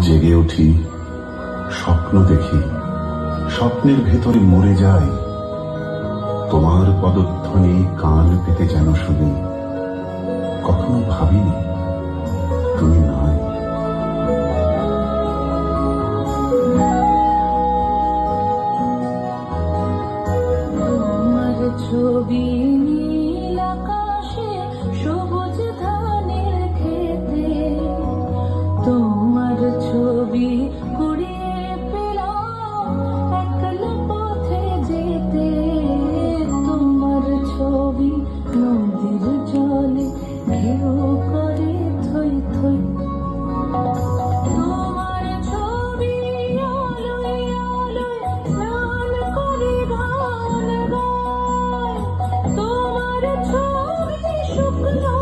জেগে উঠি, স্বপ্ন দেখি, স্বপ্নের ভেতরে মরে যাই। তোমার পদধ্বনি কান পেতে যেন শুনি। কখনো ভাবিনি তুমি নাই। ছবি alone.